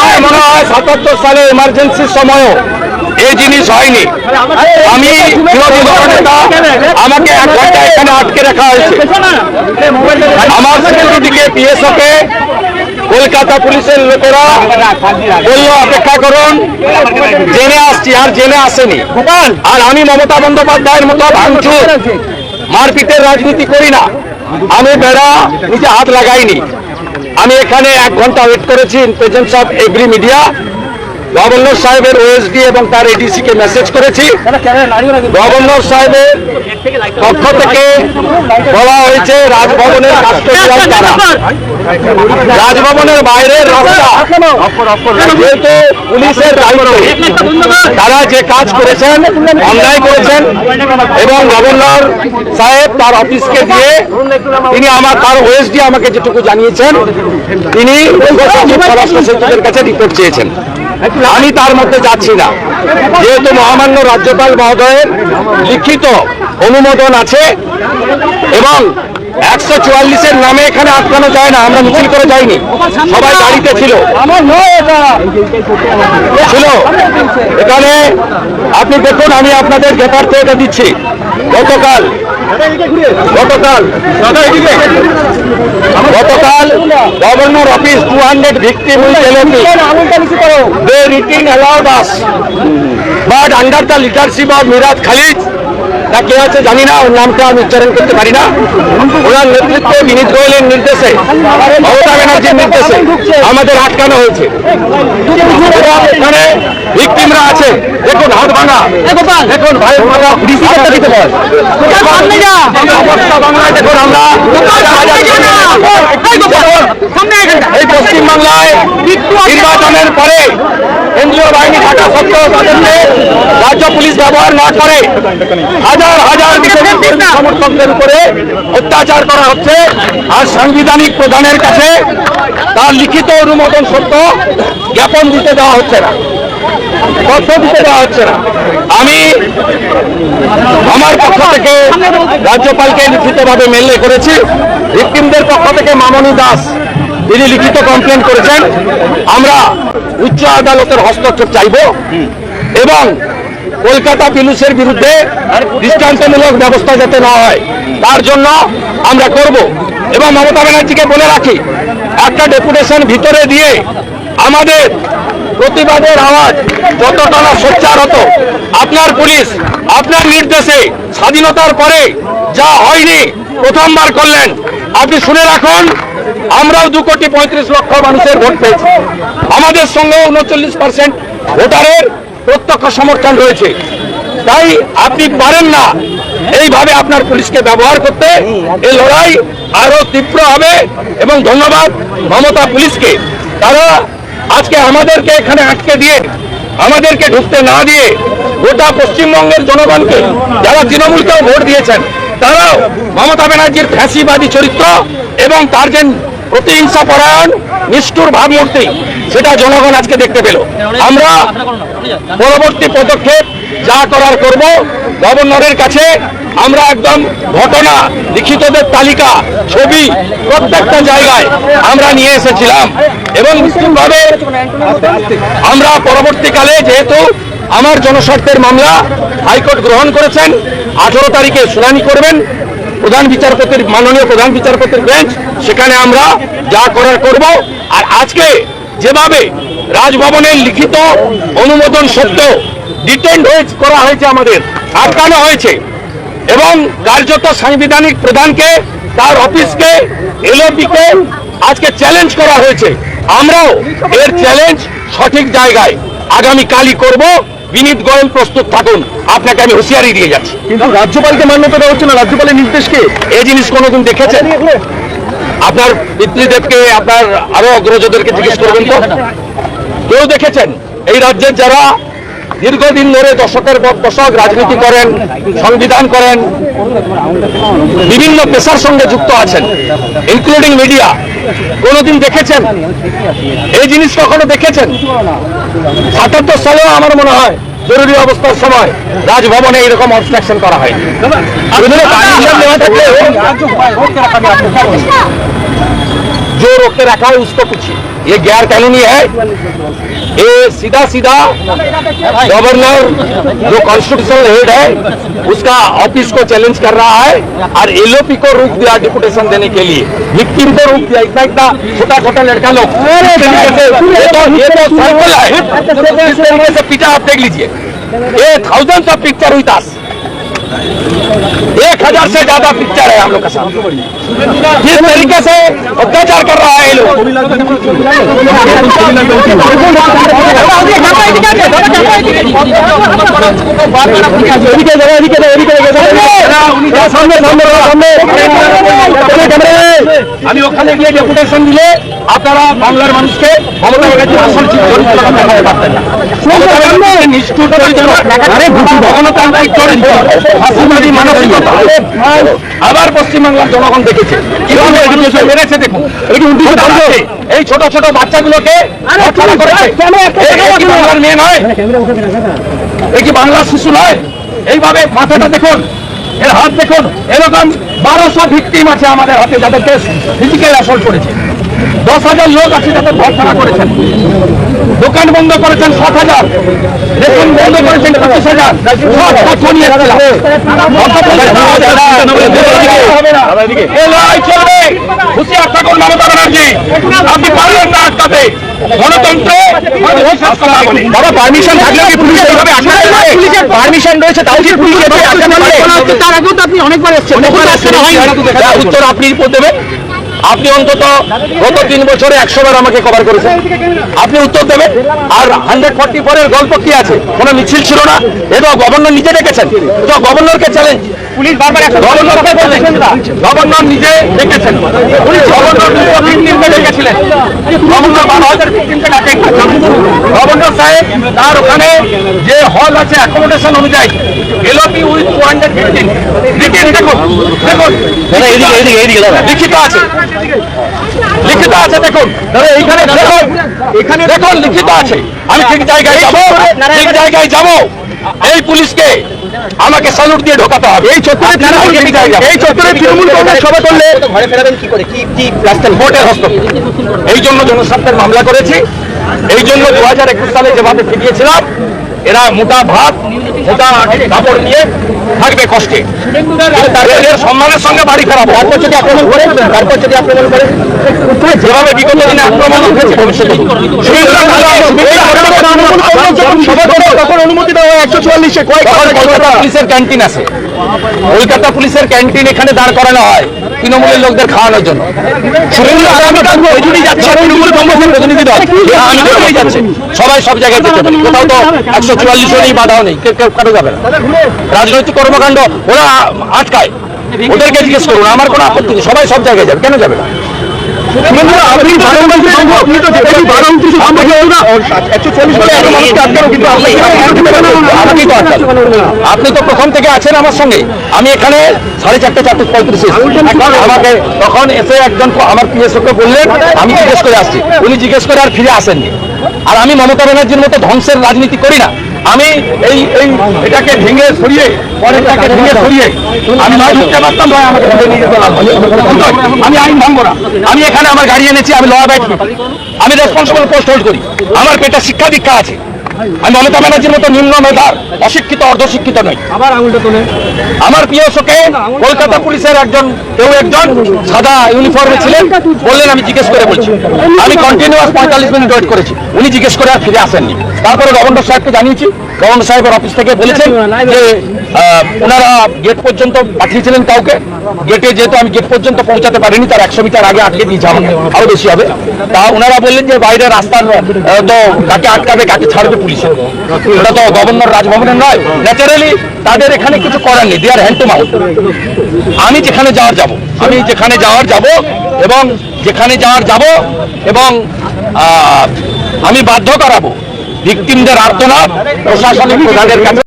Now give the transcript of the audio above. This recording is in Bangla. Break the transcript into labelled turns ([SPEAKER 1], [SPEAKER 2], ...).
[SPEAKER 1] আমার মনে হয় সাতাত্তর সালে এমার্জেন্সির সময়ও এই জিনিস হয়নি। আমি বিরোধী দলনেতা আমাকে এক ঘণ্টা এখানে আটকে রাখা হয়েছে। আমার সিকিউরিটিকে পিএসওকে কলকাতা পুলিশের লোকেরা বলল, অপেক্ষা করুন, জেনে আসছি, আর জেনে আসেনি। আর আমি মমতা বন্দ্যোপাধ্যায়ের মতো ভাঙচুর, মারপিটের রাজনীতি করি না। আমি বেড়া নিজে হাত লাগাইনি। আমি এখানে এক ঘণ্টা ওয়েট করেছি in presence of every media governor সাহেবের ওএসডি এবং তার এডিসিকে মেসেজ করেছি। গভর্নর সাহেবের পক্ষ থেকে বলা হয়েছে রাজভবনের রাজভবনের বাইরের রাস্তা, যেহেতু পুলিশের তারা যে কাজ করেছেন, অন্যায় করেছেন, এবং গভর্নর সাহেব তার অফিসকে দিয়ে তিনি আমার, তার ওএসডি আমাকে যেটুকু জানিয়েছেন, তিনি স্বরাষ্ট্র সচিবের কাছে রিপোর্ট চেয়েছেন। আমি তার মধ্যে যাচ্ছি না। যেহেতু মহামান্য রাজ্যপাল মহোদয়ের লিখিত অনুমোদন আছে এবং একশো চুয়াল্লিশের নামে এখানে আটকানো যায় না, আমরা মিছিল করে যাইনি। সবাই গাড়িতে ছিল। ছিল। এখানে আপনি দেখুন, আমি আপনাদের গেটার্থে এটা দিচ্ছি। গতকাল গতকাল গতকাল governor office two hundred writing allowed us but under the leadership of Miraj Khalid তা কে আছে জানি না ওর নামটা আমি উচ্চারণ করতে পারি না ওনার নেতৃত্বে বিনীত গোয়েলের নির্দেশে মমতা ব্যানার্জির নির্দেশে আমাদের আটকানো হয়েছে এখানে ভিক্টিমরা আছে দেখুন হাত ভাঙা দেখুন ভাই ভাঙা দিতে বাংলায় দেখুন আমরা এই পশ্চিমবাংলায় নির্বাচনের পরে কেন্দ্রীয় বাহিনী থাকা সত্ত্বেও তাদেরকে রাজ্য পুলিশ ব্যবহার না করে হাজার হাজার সমর্থকদের উপরে অত্যাচার করা হচ্ছে। আর সাংবিধানিক প্রধানের কাছে তার লিখিত অনুমোদন সত্য জ্ঞাপন দিতে দেওয়া হচ্ছে না। তথ্য দিতে দেওয়া হচ্ছে না। আমি আমার পক্ষ থেকে রাজ্যপালকে লিখিতভাবে মেলে করেছি। ভিক্টিমদের পক্ষ থেকে মামনি দাস তিনি লিখিত কমপ্লেন করেছেন, আমরা উচ্চ আদালতের হস্তক্ষেপ চাইব এবং কলকাতা পুলিশের বিরুদ্ধে দৃষ্টান্তমূলক ব্যবস্থা যাতে না হয়, তার জন্য আমরা করব। এবং মমতা ব্যানার্জিকে বলে রাখি, একটা ডেপুটেশন ভিতরে দিয়ে আমাদের প্রতিবাদের আওয়াজ যতটা না সোচ্চার আপনার পুলিশ, আপনার নির্দেশে, স্বাধীনতার পরে যা হয়নি, প্রথমবার করলেন। আপনি শুনে রাখুন, আমরাও দু কোটি পঁয়ত্রিশ লক্ষ মানুষের ভোট পেয়েছি। আমাদের সঙ্গে উনচল্লিশ পার্সেন্ট ভোটারের প্রত্যক্ষ সমর্থন রয়েছে। তাই আপনি পারেন না এইভাবে আপনার পুলিশকে ব্যবহার করতে। এই লড়াই আরও তীব্র হবে এবং ধন্যবাদ মমতা পুলিশকে। তারা আজকে আমাদেরকে এখানে আটকে দিয়ে, আমাদেরকে ঢুকতে না দিয়ে গোটা পশ্চিমবঙ্গের জনগণকে, যারা তৃণমূলকেও ভোট দিয়েছেন তারাও মমতা ব্যানার্জির ফ্যাসিবাদী চরিত্র এবং তার যে প্রতিহিংসা পরায়ণ, নিষ্ঠুর ভাবমূর্তি, সেটা জনগণ আজকে দেখতে পেল। আমরা পরবর্তী পদক্ষেপ যা করার করব, গভর্নরের কাছে আমরা একদম ঘটনা, লিখিতদের তালিকা, ছবি, প্রত্যেকটা জায়গায় আমরা নিয়ে এসেছিলাম। এবং নিশ্চিতভাবে আমরা পরবর্তীকালে যেহেতু আমার জনস্বার্থের মামলা হাইকোর্ট গ্রহণ করেছেন। আঠারো তারিখে শুনানি করবেন। প্রধান বিচারপতির, মাননীয় প্রধান বিচারপতির বেঞ্চ। সেখানে আমরা যা করার করব। আর আজকে যেভাবে রাজভবনের লিখিত অনুমোদন সত্ত্বেও ডিটেন্ড হয়ে করা হয়েছে আমাদের, আটকানো হয়েছে, এবং কার্যত সাংবিধানিক প্রধানকে, তার অফিসকে, এলওপিকে আজকে চ্যালেঞ্জ করা হয়েছে। আমরাও এর চ্যালেঞ্জ সঠিক জায়গায় আগামী কালই করব। বিনীত গোয়েল প্রস্তুত থাকুন। আপনাকে আমি হুঁশিয়ারি দিয়ে যাচ্ছি।
[SPEAKER 2] কিন্তু রাজ্যপালকে মান্যতা দেওয়া হচ্ছে না রাজ্যপালের নির্দেশকে
[SPEAKER 1] এই জিনিস কোনোদিন দেখেছেন? আপনার পিতৃদেবকে আপনার আরও অগ্রজদেরকে জিজ্ঞেস করবেন তো? কেউ দেখেছেন? এই রাজ্যের যারা দীর্ঘদিন ধরে দশকের পর দশক রাজনীতি করেন সংবিধান করেন বিভিন্ন পেশার সঙ্গে যুক্ত আছেন ইনক্লুডিং মিডিয়া কোনোদিন দেখেছেন? এই জিনিস কখনো দেখেছেন? সাতাত্তর সালেও আমার মনে হয় জরুরি অবস্থার সময় রাজভবনে এইরকম অবস্ট্রাকশন করা হয় जो रोक के रखा है उसको पूछिए ये गैर कानूनी है। ये सीधा सीधा गवर्नर जो कॉन्स्टिट्यूशनल हेड है उसका ऑफ़िस को चैलेंज कर रहा है और एलओपी को रोक दिया डिपुटेशन देने के लिए। विक्टिम को रोक दिया। इतना इतना छोटा छोटा लड़का लोग। ये तो ये तो सर्कल है। इस तरीके से पीछा आप देख लीजिए। ये थाउज़ेंड ऑफ़ पिक्चर हुई दास एक हजार से ज्यादा पिक्चर है हम लोग का साथ जिस तरीके से अत्याचार कर रहा है ये लोग
[SPEAKER 2] এদিকে যাও এদিকে যাও এদিকে যাও সামনে সামনে সামনে ক্যামেরা
[SPEAKER 1] আমি ওখানে গিয়ে ডেপুটেশন দিলে আপনারা বাংলার মানুষকে মমতা ব্যানার্জির আসল চরিত্রটা দেখাতে পারতেন না মমতা ব্যানার্জি নিষ্ঠুর চরিত্র, গণতান্ত্রিক মানসিকতা। আবার পশ্চিমবাংলার জনগণ দেখেছে। কীভাবে এডুকেশন বেড়েছে দেখুন। এই ছোট ছোট বাচ্চাগুলোকে বাংলার মেয়ে নয়। এ কি বাংলার শিশু নয়? এইভাবে মাথাটা দেখুন এর হাত দেখুন। এরকম বারোশো ভিকটিম আছে আমাদের হাতে যাদেরকে ফিজিক্যাল অ্যাসল্ট করেছে। দশ হাজার লোক আছে যাদের ধর্ষণা করেছেন। দোকান বন্ধ করেছেন সাত হাজার। রেশন বন্ধ করেছেন পঁচিশ হাজার। চলবে। হুঁশিয়ার থাকুন মমতা ব্যানার্জি। আপনি পারলেন না আটকাতে। গণতন্ত্র বাবা পারমিশন থাকলে কি পুলিশ এইভাবে আটকাতে পারে? পারমিশন রয়েছে তাও কি পুলিশ এভাবে আটকাতে পারে?
[SPEAKER 2] তার আগেও তো আপনি অনেকবার এসেছেন।
[SPEAKER 1] তার উত্তর আপনি দেবেন। আপনি অন্তত গত তিন বছরে একশো বার আমাকে কভার করেছেন। আপনি উত্তর দেবেন। আর হান্ড্রেড ফর্টি ফোরের গল্প কি আছে? কোনো মিছিল ছিল না? এটা গভর্নর নিজে ডেকেছেন। এটা গভর্নরকে চ্যালেঞ্জ পুলিশ বারবার গভর্নরকে বলছেন গভর্নর নিজে দেখেছেন গভর্নর ভিকটিমকে ডেকেছিলেন। গভর্নর বারো হাজার ভিকটিমকে ডাকেন গভর্নর সাহেব তার ওখানে যে হল আছে অ্যাকোমোডেশন অনুযায়ী LP with two hundred fifteen দেখুন দেখুন লিখিত আছে। লিখিত আছে দেখুন। এইখানে দেখুন। এখানে দেখুন লিখিত আছে। আমি ঠিক জায়গায় যাব ঠিক জায়গায় যাব। এই পুলিশকে আমাকে স্যালুট দিয়ে ঢোকাতে হবে। এই চত্বরে এই চত্বরে তৃণমূল কংগ্রেস সভা করলে
[SPEAKER 2] ঘরে ফেরাবেন কি করে? কি কি
[SPEAKER 1] রাস্তার ভোটের হস্তক্ষেপ এই জন্য জনস্বার্থের মামলা করেছি। এই জন্য দু একুশ সালে যেভাবে ফিরিয়েছিলাম এরা মোটা ভাত মোটা কাপড় নিয়ে থাকবে কষ্টে। তাদের সম্মানের সঙ্গে বাড়ি খারাপ তারপর যদি আক্রমণ করে তারপর যদি আক্রমণ করে যেভাবে বিগত দিনে আক্রমণ হয়েছে ভবিষ্যতে
[SPEAKER 2] তখন অনুমতি দেওয়া হয় একশো চুয়াল্লিশে
[SPEAKER 1] কলকাতা পুলিশের ক্যান্টিন আছে। কলকাতা পুলিশের ক্যান্টিন এখানে দাঁড় করানো হয় তৃণমূলের লোকদের খাওয়ানোর জন্য। যাচ্ছে সবাই সব জায়গায় যেতে পারে। কোথাও তো একশো চুয়াল্লিশও নেই বাধাও নেই কেউ কেউ কারও যাবে না। রাজনৈতিক কর্মকাণ্ড ওরা আটকায়। ওদেরকে জিজ্ঞেস করুন আমার কোনো আপত্তি সবাই সব জায়গায় যাবে কেন যাবে না?
[SPEAKER 2] আপনি তো
[SPEAKER 1] প্রথম থেকে আছেন আমার সঙ্গে। আমি এখানে সাড়ে চারটে চারটে পঁয়ত্রিশ। আমাকে তখন এসে একজন আমার পিএসওকে বললেন আমি জিজ্ঞেস করে আসছি। উনি জিজ্ঞেস করে আর ফিরে আসেননি। আর আমি মমতা ব্যানার্জির মতো ধ্বংসের রাজনীতি করি না। আমি এই এই এটাকে ভেঙে সরিয়ে পরেরটাকে ভেঙে সরিয়ে আমি মাছ ঢুকতে পারতাম ভাই আমাকে ভেঙে নিয়ে যেতে আমি আইন ভাঙব না। আমি এখানে আমার গাড়ি এনেছি আমি লয়া ব্যাট আমি রেসপন্সিবল পোস্ট হোল্ড করি। আমার পেটে শিক্ষা দীক্ষা আছে। আমি মমতা ব্যানার্জির মতো নিম্ন মেধার অশিক্ষিত অর্ধশিক্ষিত নই
[SPEAKER 2] আবার আঙুলটা তোলে
[SPEAKER 1] আমার প্রিয় শোকে কলকাতা পুলিশের একজন কেউ একজন সাদা ইউনিফর্মে ছিলেন বললেন আমি জিজ্ঞেস করে বলছি আমি কন্টিনিউয়াস পঁয়তাল্লিশ মিনিট ওয়েট করেছি উনি জিজ্ঞেস করে আর ফিরে আসেননি তারপরে গভর্নর সাহেবকে জানিয়েছি গভর্নর সাহেবের অফিস থেকে বলেছেন যে ওনারা গেট পর্যন্ত পাঠিয়েছিলেন কাউকে? গেটে যেহেতু আমি গেট পর্যন্ত পৌঁছাতে পারিনি, তার একশো মিটার আগে আটকে দিয়েছে আমাকে, আরও বেশি হবে। তা ওনারা বললেন যে বাইরে রাস্তার তো কাকে আটকাবে, কাকে ছাড়বে পুলিশ। এটা তো গভর্নর রাজভবনের নয়, ন্যাচারালি তাদের এখানে কিছু করার নেই দেয়ার হ্যান্ড টু মাউথ আমি যেখানে যাওয়ার যাব, আমি যেখানে যাওয়ার যাব এবং যেখানে যাওয়ার যাব এবং আমি বাধ্য করাবো। ভিকটিমদের আর্তনাদ প্রশাসনিক প্রধানের কাছে।